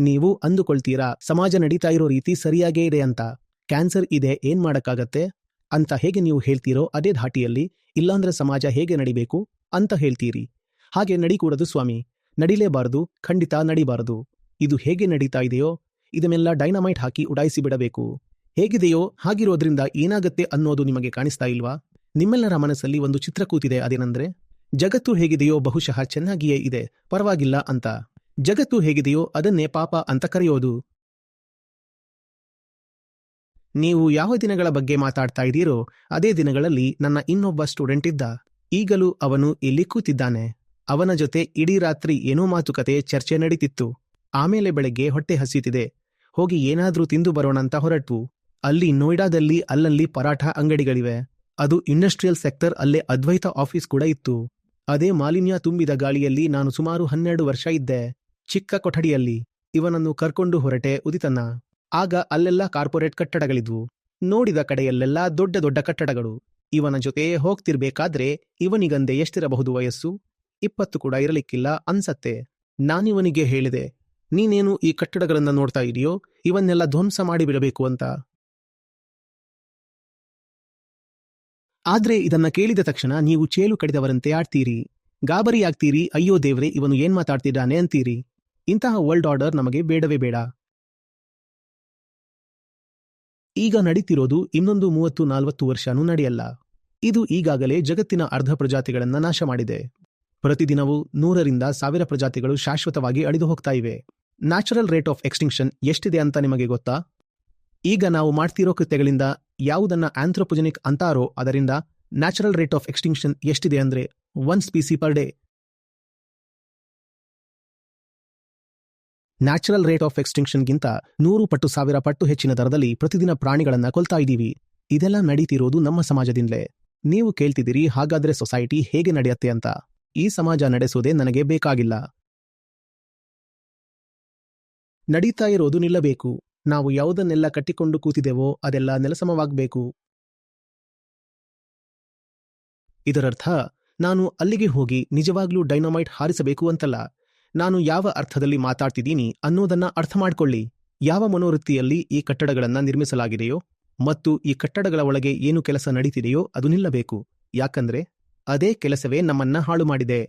ನೀವು ಅಂದುಕೊಳ್ತೀರಾ? ಸಮಾಜ ನಡೀತಾ ಇರೋ ರೀತಿ ಸರಿಯಾಗೇ ಇದೆ ಅಂತ. ಕ್ಯಾನ್ಸರ್ ಇದೆ, ಏನ್ ಮಾಡಕ್ಕಾಗತ್ತೆ? ಅಂತ ಹೇಗೆ ನೀವು ಹೇಳ್ತೀರೋ ಅದೇ ಧಾಟಿಯಲ್ಲಿ, ಇಲ್ಲಾಂದ್ರೆ ಸಮಾಜ ಹೇಗೆ ನಡಿಬೇಕು ಅಂತ ಹೇಳ್ತೀರಿ. ಹಾಗೆ ನಡಿಕೂಡದು ಸ್ವಾಮಿ. ನಡಿಲೇಬಾರದು, ಖಂಡಿತ ನಡಿಬಾರದು. ಇದು ಹೇಗೆ ನಡೀತಾ ಇದೆಯೋ, ಇದನ್ನೆಲ್ಲ ಡೈನಮೈಟ್ ಹಾಕಿ ಉಡಾಯಿಸಿ ಬಿಡಬೇಕು. ಹೇಗಿದೆಯೋ, ಹಾಗಿರೋದ್ರಿಂದ ಏನಾಗತ್ತೆ ಅನ್ನೋದು ನಿಮಗೆ ಕಾಣಿಸ್ತಾ ಇಲ್ವಾ? ನಿಮ್ಮೆಲ್ಲರ ಮನಸ್ಸಲ್ಲಿ ಒಂದು ಚಿತ್ರ ಕೂತಿದೆ ಅದೇನಂದ್ರೆ, ಜಗತ್ತು ಹೇಗಿದೆಯೋ ಬಹುಶಃ ಚೆನ್ನಾಗಿಯೇ ಇದೆ, ಪರವಾಗಿಲ್ಲ ಅಂತ. ಜಗತ್ತು ಹೇಗಿದೆಯೋ ಅದನ್ನೇ ಪಾಪ ಅಂತ ಕರೆಯೋದು. ನೀವು ಯಾವ ದಿನಗಳ ಬಗ್ಗೆ ಮಾತಾಡ್ತಾ ಇದ್ದೀರೋ ಅದೇ ದಿನಗಳಲ್ಲಿ ನನ್ನ ಇನ್ನೊಬ್ಬ ಸ್ಟೂಡೆಂಟ್ ಇದ್ದ. ಈಗಲೂ ಅವನು ಇಲ್ಲಿ ಕೂತಿದ್ದಾನೆ. ಅವನ ಜೊತೆ ಇಡೀ ರಾತ್ರಿ ಏನೋ ಮಾತುಕತೆ, ಚರ್ಚೆ ನಡೀತಿತ್ತು. ಆಮೇಲೆ ಬೆಳಗ್ಗೆ ಹೊಟ್ಟೆ ಹಸೀತಿದೆ. ಹೋಗಿ ಏನಾದ್ರೂ ತಿಂದು ಬರೋಣ ಅಂತ ಹೊರಟ್ವು. ಅಲ್ಲಿ ನೋಯ್ಡಾದಲ್ಲಿ ಅಲ್ಲಲ್ಲಿ ಪರಾಠ ಅಂಗಡಿಗಳಿವೆ. ಅದು ಇಂಡಸ್ಟ್ರಿಯಲ್ ಸೆಕ್ಟರ್ ಅಲ್ಲೇ ಅದ್ವೈತ ಆಫೀಸ್ ಕೂಡ ಇತ್ತು. ಅದೇ ಮಾಲಿನ್ಯ ತುಂಬಿದ ಗಾಳಿಯಲ್ಲಿ ನಾನು ಸುಮಾರು ಹನ್ನೆರಡು ವರ್ಷ ಇದ್ದೆ. ಚಿಕ್ಕ ಕೊಠಡಿಯಲ್ಲಿ ಇವನನ್ನು ಕರ್ಕೊಂಡು ಹೊರಟೆ ಉದಿತನ್ನ ಆಗ ಅಲ್ಲೆಲ್ಲ ಕಾರ್ಪೊರೇಟ್ ಕಟ್ಟಡಗಳಿದ್ವು. ನೋಡಿದ ಕಡೆಯಲ್ಲೆಲ್ಲ ದೊಡ್ಡ ದೊಡ್ಡ ಕಟ್ಟಡಗಳು. ಇವನ ಜೊತೆ ಹೋಗ್ತಿರ್ಬೇಕಾದ್ರೆ ಇವನಿಗಂದೆ ಎಷ್ಟಿರಬಹುದು ವಯಸ್ಸು? ಇಪ್ಪತ್ತು ಕೂಡ ಇರಲಿಕ್ಕಿಲ್ಲ ಅನ್ಸತ್ತೆ. ನಾನಿವನಿಗೆ ಹೇಳಿದೆ, ನೀನೇನು ಈ ಕಟ್ಟಡಗಳನ್ನ ನೋಡ್ತಾ ಇದೆಯೋ? ಇವನ್ನೆಲ್ಲ ಧ್ವಂಸ ಮಾಡಿಬಿಡಬೇಕು ಅಂತ. ಆದ್ರೆ ಇದನ್ನ ಕೇಳಿದ ತಕ್ಷಣ ನೀವು ಚೇಲು ಕಡಿದವರಂತೆ ಆಡ್ತೀರಿ. ಗಾಬರಿಯಾಗ್ತೀರಿ. ಅಯ್ಯೋ ದೇವ್ರೆ, ಇವನು ಏನ್ ಮಾತಾಡ್ತಿದ್ದಾನೆ ಅಂತೀರಿ. ಇಂತಹ ವರ್ಲ್ಡ್ ಆರ್ಡರ್ ನಮಗೆ ಬೇಡವೇ ಬೇಡ. ಈಗ ನಡೀತಿರೋದು ಇನ್ನೊಂದು ಮೂವತ್ತು ನಾಲ್ವತ್ತು ವರ್ಷನೂ ನಡೆಯಲ್ಲ. ಇದು ಈಗಾಗಲೇ ಜಗತ್ತಿನ ಅರ್ಧ ಪ್ರಜಾತಿಗಳನ್ನು ನಾಶ ಮಾಡಿದೆ. ಪ್ರತಿದಿನವೂ ನೂರರಿಂದ ಸಾವಿರ ಪ್ರಜಾತಿಗಳು ಶಾಶ್ವತವಾಗಿ ಅಳಿದು ಹೋಗ್ತಾ ಇವೆ. ನ್ಯಾಚುರಲ್ ರೇಟ್ ಆಫ್ ಎಕ್ಸ್ಟಿಂಕ್ಷನ್ ಎಷ್ಟಿದೆ ಅಂತ ನಿಮಗೆ ಗೊತ್ತಾ? ಈಗ ನಾವು ಮಾಡ್ತಿರೋ ಕೃತ್ಯಗಳಿಂದ ಯಾವುದನ್ನ ಆಂಥ್ರೋಪೊಜೆನಿಕ್ ಅಂತಾರೋ ಅದರಿಂದ ನ್ಯಾಚುರಲ್ ರೇಟ್ ಆಫ್ ಎಕ್ಸ್ಟಿಂಕ್ಷನ್ ಎಷ್ಟಿದೆ ಅಂದ್ರೆ one species per day. Natural rate of ಎಕ್ಸ್ಟಿಂಕ್ಷನ್ಗಿಂತ ನೂರು ಪಟ್ಟು ಸಾವಿರ ಪಟ್ಟು ಹೆಚ್ಚಿನ ದರದಲ್ಲಿ ಪ್ರತಿದಿನ ಪ್ರಾಣಿಗಳನ್ನ ಕೊಲ್ತಾ ಇದ್ದೀವಿ. ಇದೆಲ್ಲ ನಡೀತಿರೋದು ನಮ್ಮ ಸಮಾಜದಿಂದಲೇ. ನೀವು ಕೇಳ್ತಿದ್ದೀರಿ, ಹಾಗಾದ್ರೆ ಸೊಸೈಟಿ ಹೇಗೆ ನಡೆಯತ್ತೆ ಅಂತ. ಈ ಸಮಾಜ ನಡೆಸೋದೇ ನನಗೆ ಬೇಕಾಗಿಲ್ಲ. ನಡೀತಾ ಇರೋದು ನಿಲ್ಲಬೇಕು. ನಾವು ಯಾವುದನ್ನೆಲ್ಲ ಕಟ್ಟಿಕೊಂಡು ಕೂತಿದೆವೋ ಅದೆಲ್ಲ ನೆಲಸಮವಾಗಬೇಕು. ಇದರರ್ಥ, ನಾನು ಅಲ್ಲಿಗೆ ಹೋಗಿ ನಿಜವಾಗ್ಲೂ ಡೈನಮೈಟ್ ಹಾರಿಸಬೇಕು ಅಂತಲ್ಲ. ನಾನು ಯಾವ ಅರ್ಥದಲ್ಲಿ ಮಾತಾಡ್ತಿದ್ದೀನಿ ಅನ್ನೋದನ್ನ ಅರ್ಥ ಮಾಡ್ಕೊಳ್ಳಿ ಯಾವ ಮನೋವೃತ್ತಿಯಲ್ಲಿ ಈ ಕಟ್ಟಡಗಳನ್ನ ನಿರ್ಮಿಸಲಾಗಿದೆಯೋ ಮತ್ತು ಈ ಕಟ್ಟಡಗಳ ಒಳಗೆ ಏನು ಕೆಲಸ ನಡೀತಿದೆಯೋ ಅದು ನಿಲ್ಲಬೇಕು. ಯಾಕಂದ್ರೆ ಅದೇ ಕೆಲಸವೇ ನಮ್ಮನ್ನ ಹಾಳು ಮಾಡಿದೆ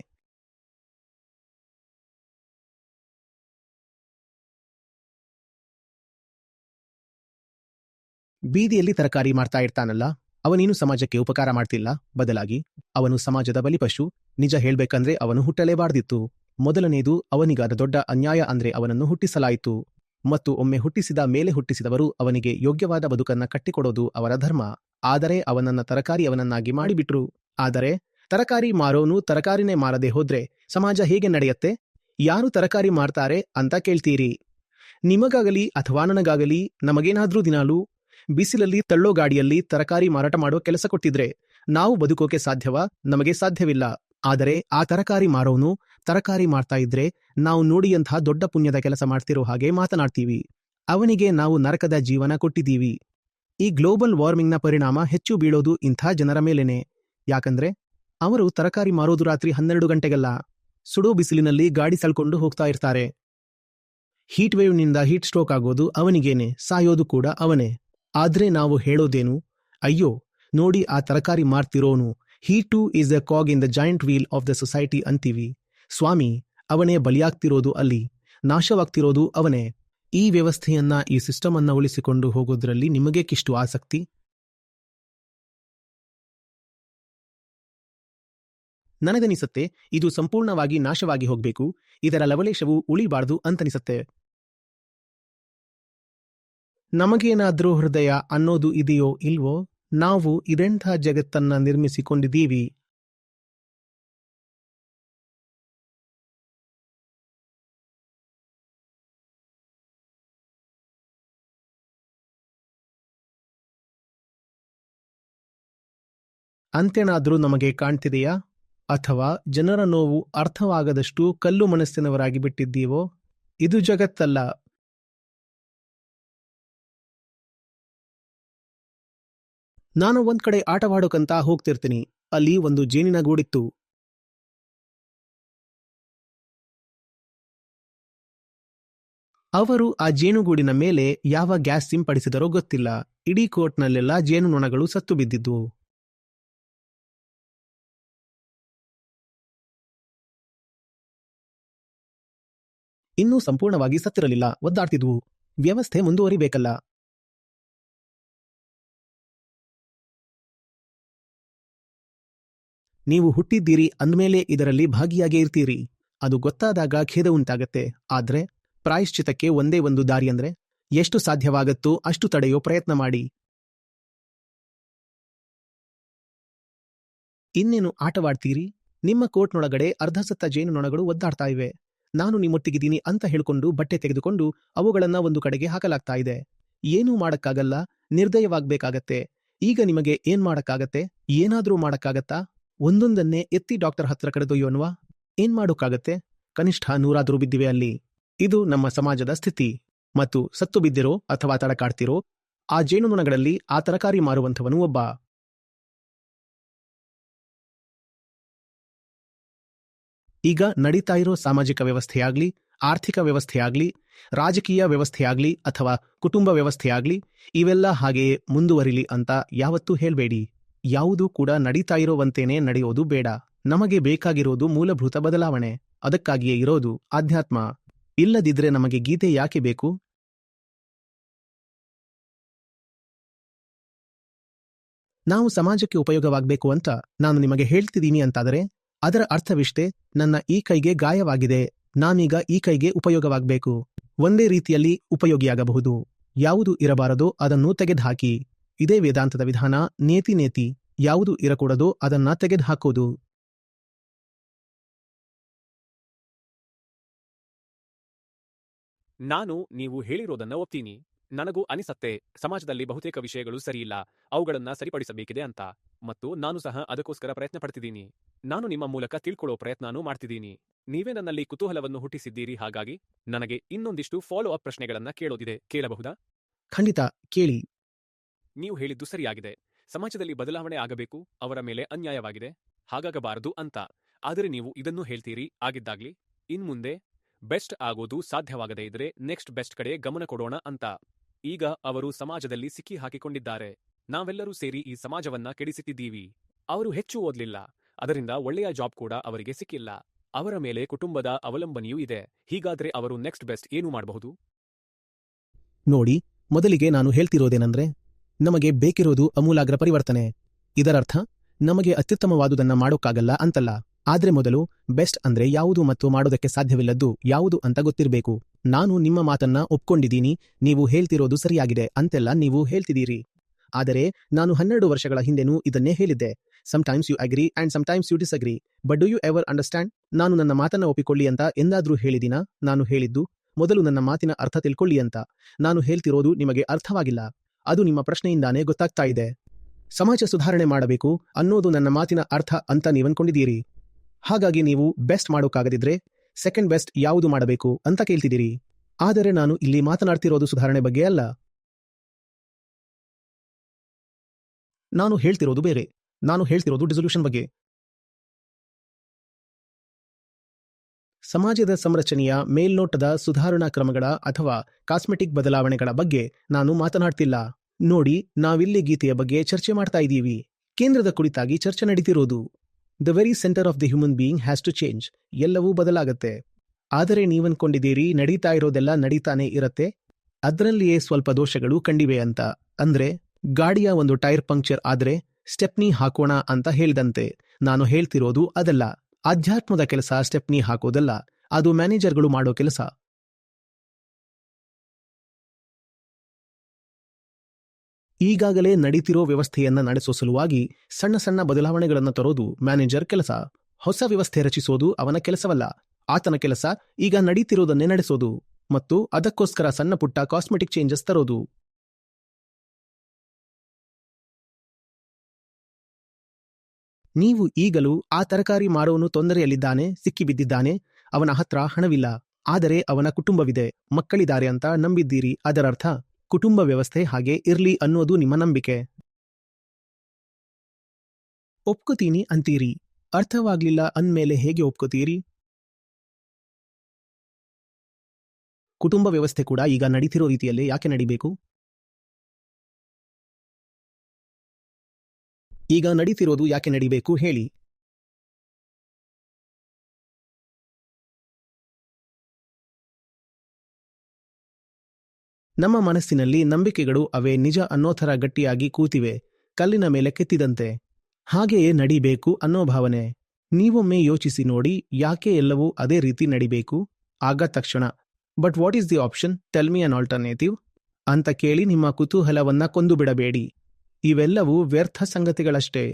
ಬೀದಿಯಲ್ಲಿ ತರಕಾರಿ ಮಾಡ್ತಾ ಇರ್ತಾನಲ್ಲ, ಅವನೇನು ಸಮಾಜಕ್ಕೆ ಉಪಕಾರ ಮಾಡ್ತಿಲ್ಲ? ಬದಲಾಗಿ ಅವನು ಸಮಾಜದ ಬಲಿಪಶು. ನಿಜ ಹೇಳ್ಬೇಕಂದ್ರೆ ಅವನು ಹುಟ್ಟಲೇಬಾರ್ದಿತ್ತು. ಮೊದಲನೇದು ಅವನಿಗಾದ ದೊಡ್ಡ ಅನ್ಯಾಯ ಅಂದ್ರೆ ಅವನನ್ನು ಹುಟ್ಟಿಸಲಾಯಿತು. ಮತ್ತು ಒಮ್ಮೆ ಹುಟ್ಟಿಸಿದ ಮೇಲೆ ಹುಟ್ಟಿಸಿದವರು ಅವನಿಗೆ ಯೋಗ್ಯವಾದ ಬದುಕನ್ನ ಕಟ್ಟಿಕೊಡೋದು ಅವರ ಧರ್ಮ. ಆದರೆ ಅವನನ್ನ ತರಕಾರಿ ಅವನನ್ನಾಗಿ ಮಾಡಿಬಿಟ್ರು. ಆದರೆ ತರಕಾರಿ ಮಾರೋನು ತರಕಾರಿನೇ ಮಾರದೆ ಹೋದ್ರೆ ಸಮಾಜ ಹೇಗೆ ನಡೆಯತ್ತೆ? ಯಾರು ತರಕಾರಿ ಮಾರ್ತಾರೆ ಅಂತ ಕೇಳ್ತೀರಿ. ನಿಮಗಾಗಲಿ ಅಥವಾ ನನಗಾಗಲಿ ನಮಗೇನಾದ್ರೂ ದಿನಾಲೂ ಬಿಸಿಲಲ್ಲಿ ತಳ್ಳೋ ಗಾಡಿಯಲ್ಲಿ ತರಕಾರಿ ಮಾರಾಟ ಮಾಡೋ ಕೆಲಸ ಕೊಟ್ಟಿದ್ರೆ ನಾವು ಬದುಕೋಕೆ ಸಾಧ್ಯವಾ? ನಮಗೆ ಸಾಧ್ಯವಿಲ್ಲ. ಆದರೆ ಆ ತರಕಾರಿ ಮಾರೋನು ತರಕಾರಿ ಮಾಡ್ತಾ ಇದ್ರೆ ನಾವು ನೋಡಿಯಂತಹ ದೊಡ್ಡ ಪುಣ್ಯದ ಕೆಲಸ ಮಾಡ್ತಿರೋ ಹಾಗೆ ಮಾತನಾಡ್ತೀವಿ. ಅವನಿಗೆ ನಾವು ನರಕದ ಜೀವನ ಕೊಟ್ಟಿದ್ದೀವಿ. ಈ ಗ್ಲೋಬಲ್ ವಾರ್ಮಿಂಗ್ನ ಪರಿಣಾಮ ಹೆಚ್ಚು ಬೀಳೋದು ಇಂಥ ಜನರ ಮೇಲೇನೆ. ಯಾಕಂದ್ರೆ ಅವರು ತರಕಾರಿ ಮಾರೋದು ರಾತ್ರಿ ಹನ್ನೆರಡು ಗಂಟೆಗಲ್ಲ ಸುಡೋ ಬಿಸಿಲಿನಲ್ಲಿ ಗಾಡಿ ಸಳ್ಕೊಂಡು ಹೋಗ್ತಾ ಇರ್ತಾರೆ. ಹೀಟ್ ವೇವ್ನಿಂದ ಹೀಟ್ ಸ್ಟ್ರೋಕ್ ಆಗೋದು ಅವನಿಗೇನೆ, ಸಾಯೋದು ಕೂಡ ಅವನೇ. ಆದ್ರೆ ನಾವು ಹೇಳೋದೇನು, ಅಯ್ಯೋ, ನೋಡಿ ಆ ತರಕಾರಿ ಮಾರ್ತಿರೋನು he too is the cog in the joint wheel of the society ಅಂತೀವಿ ಸ್ವಾಮಿ ಅವನೇ ಬಲಿಯಾಗ್ತಿರೋದು ಅಲ್ಲಿ, ನಾಶವಾಗ್ತಿರೋದು ಅವನೇ. ಈ ವ್ಯವಸ್ಥೆಯನ್ನ, ಈ ಸಿಸ್ಟಮ್ ಅನ್ನ ಉಳಿಸಿಕೊಂಡು ಹೋಗೋದ್ರಲ್ಲಿ ನಿಮಗೆ ಕಿಷ್ಟು ಆಸಕ್ತಿ? ನನಗನಿಸುತ್ತೆ, ಇದು ಸಂಪೂರ್ಣವಾಗಿ ನಾಶವಾಗಿ ಹೋಗ್ಬೇಕು, ಇದರ ಲವಲೇಶವು ಉಳಿಬಾರ್ದು ಅಂತನಿಸುತ್ತೆ. ನಮಗೇನಾದ್ರೂ ಹೃದಯ ಅನ್ನೋದು ಇದೆಯೋ, ಇಲ್ವೋ? ನಾವು ಇದೆಂಥ ಜಗತ್ತನ್ನ ನಿರ್ಮಿಸಿಕೊಂಡಿದ್ದೀವಿ? ಅಂತೇನಾದರೂ ನಮಗೆ ಕಾಣ್ತಿದೆಯಾ? ಅಥವಾ ಜನರ ನೋವು ಅರ್ಥವಾಗದಷ್ಟು ಕಲ್ಲು ಮನಸ್ಸಿನವರಾಗಿ ಬಿಟ್ಟಿದ್ದೀವೋ? ಇದು ಜಗತ್ತಲ್ಲ ನಾನು ಒಂದ್ ಕಡೆ ಆಟವಾಡೋಕಂತ ಹೋಗ್ತಿರ್ತೀನಿ. ಅಲ್ಲಿ ಒಂದು ಜೇನಿನ ಗೂಡಿತ್ತು. ಅವರು ಆ ಜೇನುಗೂಡಿನ ಮೇಲೆ ಯಾವ ಗ್ಯಾಸ್ ಸಿಂಪಡಿಸಿದರೋ ಗೊತ್ತಿಲ್ಲ. ಇಡೀ ಕೋರ್ಟ್ನಲ್ಲೆಲ್ಲ ಜೇನುನೊಣಗಳು ಸತ್ತು ಬಿದ್ದಿದ್ವು. ಇನ್ನೂ ಸಂಪೂರ್ಣವಾಗಿ ಸತ್ತಿರಲಿಲ್ಲ. ಒದ್ದಾಡ್ತಿದ್ವು. ವ್ಯವಸ್ಥೆ ಮುಂದುವರಿಬೇಕಲ್ಲ. ನೀವು ಹುಟ್ಟಿದ್ದೀರಿ ಅಂದಮೇಲೆ ಇದರಲ್ಲಿ ಭಾಗಿಯಾಗೇ ಇರ್ತೀರಿ. ಅದು ಗೊತ್ತಾದಾಗ ಖೇದ ಉಂಟಾಗತ್ತೆ. ಆದ್ರೆ ಪ್ರಾಯಶ್ಚಿತಕ್ಕೆ ಒಂದೇ ಒಂದು ದಾರಿ ಅಂದ್ರೆ ಎಷ್ಟು ಸಾಧ್ಯವಾಗತ್ತೋ ಅಷ್ಟು ತಡೆಯೋ ಪ್ರಯತ್ನ ಮಾಡಿ. ಇನ್ನೇನು ಆಟವಾಡ್ತೀರಿ? ನಿಮ್ಮ ಕೋರ್ಟ್ನೊಳಗಡೆ ಅರ್ಧಸತ್ತ ಜೇನುನೊಣಗಳು ಒದ್ದಾಡ್ತಾ ಇವೆ. ನಾನು ನಿಮ್ಮೊಟ್ಟಿಗಿದ್ದೀನಿ ಅಂತ ಹೇಳ್ಕೊಂಡು ಬಟ್ಟೆ ತೆಗೆದುಕೊಂಡು ಅವುಗಳನ್ನ ಒಂದು ಕಡೆಗೆ ಹಾಕಲಾಗ್ತಾ ಇದೆ. ಏನೂ ಮಾಡಕ್ಕಾಗಲ್ಲ, ನಿರ್ದಯವಾಗ್ಬೇಕಾಗತ್ತೆ. ಈಗ ನಿಮಗೆ ಏನ್ ಮಾಡಕ್ಕಾಗತ್ತೆ? ಏನಾದ್ರೂ ಮಾಡಕ್ಕಾಗತ್ತಾ? ಒಂದೊಂದನ್ನೇ ಎತ್ತಿ ಡಾಕ್ಟರ್ ಹತ್ರ ಕರೆದೊಯ್ಯೋನ್ವಾ ಏನ್ ಮಾಡೋಕ್ಕಾಗತ್ತೆ? ಕನಿಷ್ಠ ನೂರಾದರೂ ಬಿದ್ದಿವೆ ಅಲ್ಲಿ. ಇದು ನಮ್ಮ ಸಮಾಜದ ಸ್ಥಿತಿ. ಮತ್ತು ಸತ್ತು ಬಿದ್ದಿರೋ ಅಥವಾ ತಡಕಾಡ್ತಿರೋ ಆ ಜೇನುನೊಣಗಳಲ್ಲಿ ಆ ತರಕಾರಿ ಮಾರುವಂಥವನು ಒಬ್ಬ. ಈಗ ನಡೀತಾ ಇರೋ ಸಾಮಾಜಿಕ ವ್ಯವಸ್ಥೆಯಾಗ್ಲಿ, ಆರ್ಥಿಕ ವ್ಯವಸ್ಥೆಯಾಗ್ಲಿ, ರಾಜಕೀಯ ವ್ಯವಸ್ಥೆಯಾಗ್ಲಿ ಅಥವಾ ಕುಟುಂಬ ವ್ಯವಸ್ಥೆಯಾಗ್ಲಿ, ಇವೆಲ್ಲ ಹಾಗೆಯೇ ಮುಂದುವರಿಲಿ ಅಂತ ಯಾವತ್ತೂ ಹೇಳ್ಬೇಡಿ. ಯಾವುದೂ ಕೂಡ ನಡೀತಾ ಇರೋವಂತೇನೆ ನಡೆಯೋದು ಬೇಡ. ನಮಗೆ ಬೇಕಾಗಿರೋದು ಮೂಲಭೂತ ಬದಲಾವಣೆ. ಅದಕ್ಕಾಗಿಯೇ ಇರೋದು ಆಧ್ಯಾತ್ಮ. ಇಲ್ಲದಿದ್ರೆ ನಮಗೆ ಗೀತೆ ಯಾಕೆ ಬೇಕು? ನಾವು ಸಮಾಜಕ್ಕೆ ಉಪಯೋಗವಾಗಬೇಕು ಅಂತ ನಾನು ನಿಮಗೆ ಹೇಳ್ತಿದ್ದೀನಿ ಅಂತಾದರೆ, ಅದರ ಅರ್ಥವಿಷ್ಟೇ, ನನ್ನ ಈ ಕೈಗೆ ಗಾಯವಾಗಿದೆ. ನಾನೀಗ ಈ ಕೈಗೆ ಉಪಯೋಗವಾಗಬೇಕು. ಒಂದೇ ರೀತಿಯಲ್ಲಿ ಉಪಯೋಗಿಯಾಗಬಹುದು. ಯಾವುದು ಇರಬಾರದೋ ಅದನ್ನು ತೆಗೆದುಹಾಕಿ. ಇದೇ ವೇದಾಂತದ ವಿಧಾನ ನೇತಿ ನೇತಿ ಯಾವುದು ಇರಕೂಡದೋ ಅದನ್ನ ತೆಗೆದುಹಾಕೋದು ನಾನು ನೀವು ಹೇಳಿರೋದನ್ನ ಒಪ್ತೀನಿ. ನನಗೂ ಅನಿಸತ್ತೆ ಸಮಾಜದಲ್ಲಿ ಬಹುತೇಕ ವಿಷಯಗಳು ಸರಿಯಿಲ್ಲ ಅವುಗಳನ್ನ ಸರಿಪಡಿಸಬೇಕಿದೆ ಅಂತ. ಮತ್ತು ನಾನು ಸಹ ಅದಕ್ಕೋಸ್ಕರ ಪ್ರಯತ್ನ ಪಡ್ತಿದ್ದೀನಿ. ನಾನು ನಿಮ್ಮ ಮೂಲಕ ತಿಳ್ಕೊಳ್ಳೋ ಪ್ರಯತ್ನನೂ ಮಾಡ್ತಿದ್ದೀನಿ. ನೀವೇ ನನ್ನಲ್ಲಿ ಕುತೂಹಲವನ್ನು ಹುಟ್ಟಿಸಿದ್ದೀರಿ ಹಾಗಾಗಿ ನನಗೆ ಇನ್ನೊಂದಿಷ್ಟು ಫಾಲೋ ಅಪ್ ಪ್ರಶ್ನೆಗಳನ್ನ ಕೇಳೋದಿದೆ. ಕೇಳಬಹುದಾ? ಖಂಡಿತ ಕೇಳಿ. ನೀವು ಹೇಳಿದ್ದು ಸರಿಯಾಗಿದೆ. ಸಮಾಜದಲ್ಲಿ ಬದಲಾವಣೆ ಆಗಬೇಕು, ಅವರ ಮೇಲೆ ಅನ್ಯಾಯವಾಗಿದೆ, ಹಾಗಾಗಬಾರದು ಅಂತ. ಆದರೆ ನೀವು ಇದನ್ನು ಹೇಳ್ತೀರಿ, ಆಗಿದ್ದಾಗ್ಲಿ. ಇನ್ಮುಂದೆ ಬೆಸ್ಟ್ ಆಗೋದು ಸಾಧ್ಯವಾಗದೇ ಇದ್ರೆ ನೆಕ್ಸ್ಟ್ ಬೆಸ್ಟ್ ಕಡೆ ಗಮನ ಕೊಡೋಣ ಅಂತ. ಈಗ ಅವರು ಸಮಾಜದಲ್ಲಿ ಸಿಕ್ಕಿ ಹಾಕಿಕೊಂಡಿದ್ದಾರೆ. ನಾವೆಲ್ಲರೂ ಸೇರಿ ಈ ಸಮಾಜವನ್ನ ಕೆಡಿಸುತ್ತಿದ್ದೀವಿ ಅವರು ಹೆಚ್ಚು ಓದ್ಲಿಲ್ಲ. ಅದರಿಂದ ಒಳ್ಳೆಯ ಜಾಬ್ ಕೂಡ ಅವರಿಗೆ ಸಿಕ್ಕಿಲ್ಲ. ಅವರ ಮೇಲೆ ಕುಟುಂಬದ ಅವಲಂಬನೆಯೂ ಇದೆ. ಹೀಗಾದ್ರೆ ಅವರು ನೆಕ್ಸ್ಟ್ ಬೆಸ್ಟ್ ಏನು ಮಾಡಬಹುದು? ನೋಡಿ, ಮೊದಲಿಗೆ ನಾನು ಹೇಳ್ತಿರೋದೇನೆಂದ್ರೆ ನಮಗೆ ಬೇಕಿರೋದು ಅಮೂಲಾಗ್ರ ಪರಿವರ್ತನೆ. ಇದರರ್ಥ, ನಮಗೆ ಅತ್ಯುತ್ತಮವಾದುದನ್ನ ಮಾಡೋಕ್ಕಾಗಲ್ಲ ಅಂತಲ್ಲ. ಆದ್ರೆ ಮೊದಲು, ಬೆಸ್ಟ್ ಅಂದ್ರೆ ಯಾವುದು ಮತ್ತು ಮಾಡೋದಕ್ಕೆ ಸಾಧ್ಯವಿಲ್ಲದ್ದು ಯಾವುದು ಅಂತ ಗೊತ್ತಿರಬೇಕು. ನಾನು ನಿಮ್ಮ ಮಾತನ್ನ ಒಪ್ಕೊಂಡಿದ್ದೀನಿ, ನೀವು ಹೇಳ್ತಿರೋದು ಸರಿಯಾಗಿದೆ ಅಂತೆಲ್ಲ ನೀವು ಹೇಳ್ತಿದ್ದೀರಿ. ಆದರೆ, ನಾನು ಹನ್ನೆರಡು ವರ್ಷಗಳ ಹಿಂದೆನೂ ಇದನ್ನೇ ಹೇಳಿದ್ದೆ. Sometimes you agree and sometimes you disagree but do you ever understand ನಾನು ನನ್ನ ಮಾತನ್ನ ಒಪ್ಪಿಕೊಳ್ಳಿ ಅಂತ ಎಂದಾದ್ರೂ ಹೇಳಿದಿನ ನಾನು ಹೇಳಿದ್ದು, ಮೊದಲು ನನ್ನ ಮಾತಿನ ಅರ್ಥ ತಿಳ್ಕೊಳ್ಳಿ ಅಂತ. ನಾನು ಹೇಳ್ತಿರೋದು ನಿಮಗೆ ಅರ್ಥವಾಗಿಲ್ಲ. ಅದು ನಿಮ್ಮ ಪ್ರಶ್ನೆಯಿಂದಾನೇ ಗೊತ್ತಾಗ್ತಾ ಇದೆ. ಸಮಾಜ ಸುಧಾರಣೆ ಮಾಡಬೇಕು ಅನ್ನೋದು ನನ್ನ ಮಾತಿನ ಅರ್ಥ ಅಂತ ನೀವನ್ಕೊಂಡಿದ್ದೀರಿ. ಹಾಗಾಗಿ ನೀವು ಬೆಸ್ಟ್ ಮಾಡೋಕ್ಕಾಗದಿದ್ರೆ ಸೆಕೆಂಡ್ ಬೆಸ್ಟ್ ಯಾವುದು ಮಾಡಬೇಕು ಅಂತ ಕೇಳ್ತಿದ್ದೀರಿ. ಆದರೆ ನಾನು ಇಲ್ಲಿ ಮಾತನಾಡ್ತಿರೋದು ಸುಧಾರಣೆ ಬಗ್ಗೆ ಅಲ್ಲ. ನಾನು ಹೇಳ್ತಿರೋದು ಬೇರೆ. ನಾನು ಹೇಳ್ತಿರೋದು ಡಿಸೊಲ್ಯೂಷನ್ ಬಗ್ಗೆ. ಸಮಾಜದ ಸಂರಚನೆಯ ಮೇಲ್ನೋಟದ ಸುಧಾರಣಾ ಕ್ರಮಗಳ ಅಥವಾ ಕಾಸ್ಮೆಟಿಕ್ ಬದಲಾವಣೆಗಳ ಬಗ್ಗೆ ನಾನು ಮಾತನಾಡ್ತಿಲ್ಲ. ನೋಡಿ, ನಾವಿಲ್ಲಿ ಗೀತೆಯ ಬಗ್ಗೆ ಚರ್ಚೆ ಮಾಡ್ತಾ ಇದ್ದೀವಿ. ಕೇಂದ್ರದ ಕುರಿತಾಗಿ ಚರ್ಚೆ ನಡೀತಿರೋದು. The very centre of the human being has to change ಎಲ್ಲವೂ ಬದಲಾಗತ್ತೆ. ಆದರೆ ನೀವನ್ಕೊಂಡಿದ್ದೀರಿ, ನಡೀತಾ ಇರೋದೆಲ್ಲ ನಡೀತಾನೆ ಇರತ್ತೆ. ಅದರಲ್ಲಿಯೇ ಸ್ವಲ್ಪ ದೋಷಗಳು ಕಂಡಿವೆ ಅಂತ. ಅಂದ್ರೆ, ಗಾಡಿಯ ಒಂದು ಟೈರ್ ಪಂಕ್ಚರ್ ಆದ್ರೆ, ಸ್ಟೆಪ್ನಿ ಹಾಕೋಣ ಅಂತ ಹೇಳ್ದಂತೆ. ನಾನು ಹೇಳ್ತಿರೋದು ಅದಲ್ಲ. ಆಧ್ಯಾತ್ಮದ ಕೆಲಸ ಸ್ಟೆಪ್ನಿ ಹಾಕೋದಲ್ಲ. ಅದು ಮ್ಯಾನೇಜರ್ಗಳು ಮಾಡೋ ಕೆಲಸ. ಈಗಾಗಲೇ ನಡೀತಿರೋ ವ್ಯವಸ್ಥೆಯನ್ನ ನಡೆಸುವ ಸಲುವಾಗಿ ಸಣ್ಣ ಸಣ್ಣ ಬದಲಾವಣೆಗಳನ್ನು ತರೋದು ಮ್ಯಾನೇಜರ್ ಕೆಲಸ. ಹೊಸ ವ್ಯವಸ್ಥೆ ರಚಿಸೋದು ಅವನ ಕೆಲಸವಲ್ಲ. ಆತನ ಕೆಲಸ ಈಗ ನಡೀತಿರೋದನ್ನೇ ನಡೆಸೋದು ಮತ್ತು ಅದಕ್ಕೋಸ್ಕರ ಸಣ್ಣ ಪುಟ್ಟ ಕಾಸ್ಮೆಟಿಕ್ ಚೇಂಜಸ್ ತರೋದು. ನೀವು ಈಗಲೂ ಆ ತರಕಾರಿ ಮಾರುವನು ತೊಂದರೆಯಲ್ಲಿದ್ದಾನೆ, ಸಿಕ್ಕಿಬಿದ್ದಿದ್ದಾನೆ, ಅವನ ಹತ್ರ ಹಣವಿಲ್ಲ. ಆದರೆ ಅವನ ಕುಟುಂಬವಿದೆ. ಮಕ್ಕಳಿದ್ದಾರೆ ಅಂತ ನಂಬಿದ್ದೀರಿ. ಅದರರ್ಥ ಕುಟುಂಬ ವ್ಯವಸ್ಥೆ ಹಾಗೆ ಇರ್ಲಿ ಅನ್ನೋದು ನಿಮ್ಮ ನಂಬಿಕೆ. ಒಪ್ಕೋತೀನಿ ಅಂತೀರಿ. ಅರ್ಥವಾಗ್ಲಿಲ್ಲ ಅಂದ್ಮೇಲೆ ಹೇಗೆ ಒಪ್ಕೋತೀರಿ? ಕುಟುಂಬ ವ್ಯವಸ್ಥೆ ಕೂಡ ಈಗ ನಡೀತಿರೋ ರೀತಿಯಲ್ಲೇ ಯಾಕೆ ನಡಿಬೇಕು? ಈಗ ನಡೀತಿರೋದು ಯಾಕೆ ನಡಿಬೇಕು ಹೇಳಿ. ನಮ್ಮ ಮನಸ್ಸಿನಲ್ಲಿ ನಂಬಿಕೆಗಳು ಅವೇ ನಿಜ ಅನ್ನೋ ಥರ ಗಟ್ಟಿಯಾಗಿ ಕೂತಿವೆ, ಕಲ್ಲಿನ ಮೇಲೆ ಕೆತ್ತಿದಂತೆ. ಹಾಗೆಯೇ ನಡಿಬೇಕು ಅನ್ನೋ ಭಾವನೆ. ನೀವೊಮ್ಮೆ ಯೋಚಿಸಿ ನೋಡಿ, ಯಾಕೆ ಎಲ್ಲವೂ ಅದೇ ರೀತಿ ನಡಿಬೇಕು? ಆಗ ತಕ್ಷಣ. But what is the option tell me an alternative ಅಂತ ಕೇಳಿ ನಿಮ್ಮ ಕುತೂಹಲವನ್ನ ಕೊಂದು ಬಿಡಬೇಡಿ ಇವೆಲ್ಲವೂ ವ್ಯರ್ಥ ಸಂಗತಿಗಳಷ್ಟೇ.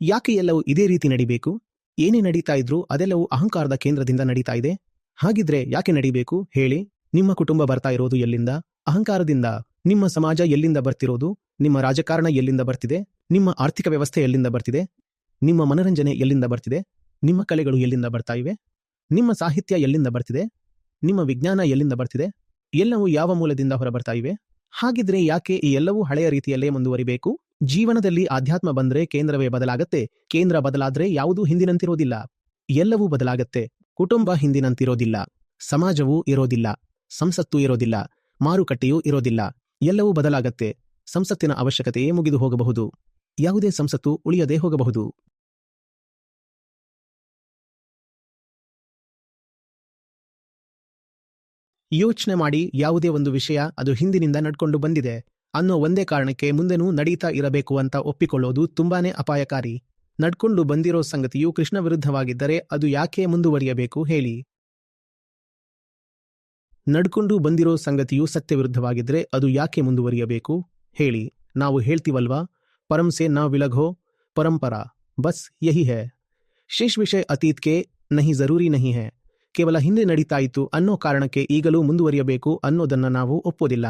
ಯಾಕೆ ಎಲ್ಲವೂ ಇದೇ ರೀತಿ ನಡಿಬೇಕು? ಏನೇ ನಡೀತಾ ಇದ್ರೂ ಅದೆಲ್ಲವೂ ಅಹಂಕಾರದ ಕೇಂದ್ರದಿಂದ ನಡೀತಾ ಇದೆ. ಹಾಗಿದ್ರೆ ಯಾಕೆ ನಡೀಬೇಕು? ಹೇಳಿ. ನಿಮ್ಮ ಕುಟುಂಬ ಬರ್ತಾ ಇರೋದು ಎಲ್ಲಿಂದ? ಅಹಂಕಾರದಿಂದ. ನಿಮ್ಮ ಸಮಾಜ ಎಲ್ಲಿಂದ ಬರ್ತಿರೋದು? ನಿಮ್ಮ ರಾಜಕಾರಣ ಎಲ್ಲಿಂದ ಬರ್ತಿದೆ? ನಿಮ್ಮ ಆರ್ಥಿಕ ವ್ಯವಸ್ಥೆ ಎಲ್ಲಿಂದ ಬರ್ತಿದೆ? ನಿಮ್ಮ ಮನರಂಜನೆ ಎಲ್ಲಿಂದ ಬರ್ತಿದೆ? ನಿಮ್ಮ ಕಲೆಗಳು ಎಲ್ಲಿಂದ ಬರ್ತಾ ಇವೆ? ನಿಮ್ಮ ಸಾಹಿತ್ಯ ಎಲ್ಲಿಂದ ಬರ್ತಿದೆ? ನಿಮ್ಮ ವಿಜ್ಞಾನ ಎಲ್ಲಿಂದ ಬರ್ತಿದೆ? ಎಲ್ಲವೂ ಯಾವ ಮೂಲದಿಂದ ಹೊರಬರ್ತಾ ಇವೆ? ಹಾಗಿದ್ರೆ ಯಾಕೆ ಈ ಎಲ್ಲವೂ ಹಳೆಯ ರೀತಿಯಲ್ಲೇ ಮುಂದುವರಿಬೇಕು? ಜೀವನದಲ್ಲಿ ಆಧ್ಯಾತ್ಮ ಬಂದ್ರೆ ಕೇಂದ್ರವೇ ಬದಲಾಗತ್ತೆ. ಕೇಂದ್ರ ಬದಲಾದ್ರೆ ಯಾವುದೂ ಹಿಂದಿನಂತಿರೋದಿಲ್ಲ. ಎಲ್ಲವೂ ಬದಲಾಗತ್ತೆ. ಕುಟುಂಬ ಹಿಂದಿನಂತಿರೋದಿಲ್ಲ. ಸಮಾಜವೂ ಇರೋದಿಲ್ಲ. ಸಂಸತ್ತು ಇರೋದಿಲ್ಲ. ಮಾರುಕಟ್ಟೆಯೂ ಇರೋದಿಲ್ಲ. ಎಲ್ಲವೂ ಬದಲಾಗತ್ತೆ. ಸಂಸತ್ತಿನ ಅವಶ್ಯಕತೆಯೇ ಮುಗಿದು ಹೋಗಬಹುದು. ಯಾವುದೇ ಸಂಸತ್ತು ಉಳಿಯದೇ ಹೋಗಬಹುದು. ಯೋಚನೆ ಮಾಡಿ ಯಾವುದೇ ಒಂದು ವಿಷಯ ಅದು ಹಿಂದಿನಿಂದ ನಡ್ಕೊಂಡು ಬಂದಿದೆ. ಅನ್ನೋ ಒಂದೇ ಕಾರಣಕ್ಕೆ ಮುಂದೆನೂ ನಡೀತಾ ಇರಬೇಕು ಅಂತ ಒಪ್ಪಿಕೊಳ್ಳೋದು ತುಂಬಾನೇ ಅಪಾಯಕಾರಿ. ನಡ್ಕೊಂಡು ಬಂದಿರೋ ಸಂಗತಿಯು ಕೃಷ್ಣ ವಿರುದ್ಧವಾಗಿದ್ದರೆ ಅದು ಯಾಕೆ ಮುಂದುವರಿಯಬೇಕು ಹೇಳಿ. ನಡ್ಕೊಂಡು ಬಂದಿರೋ ಸಂಗತಿಯು ಸತ್ಯವಿರುದ್ಧವಾಗಿದ್ದರೆ ಅದು ಯಾಕೆ ಮುಂದುವರಿಯಬೇಕು ಹೇಳಿ. ನಾವು ಹೇಳ್ತೀವಲ್ವಾ? ಪರಂಸೆ ನ ವಿಲಘೋ ಪರಂಪರಾ ಬಸ್ ಯಹಿ ಹೇ. ಶೇಷ್ ವಿಷಯ ಅತೀತ್ಕೆ ನಹಿ ಜರೂರಿ ನಹಿ ಹೇ. ಕೇವಲ ಹಿಂದೆ ನಡೀತಾಯಿತು ಅನ್ನೋ ಕಾರಣಕ್ಕೆ ಈಗಲೂ ಮುಂದುವರಿಯಬೇಕು ಅನ್ನೋದನ್ನ ನಾವು ಒಪ್ಪೋದಿಲ್ಲ.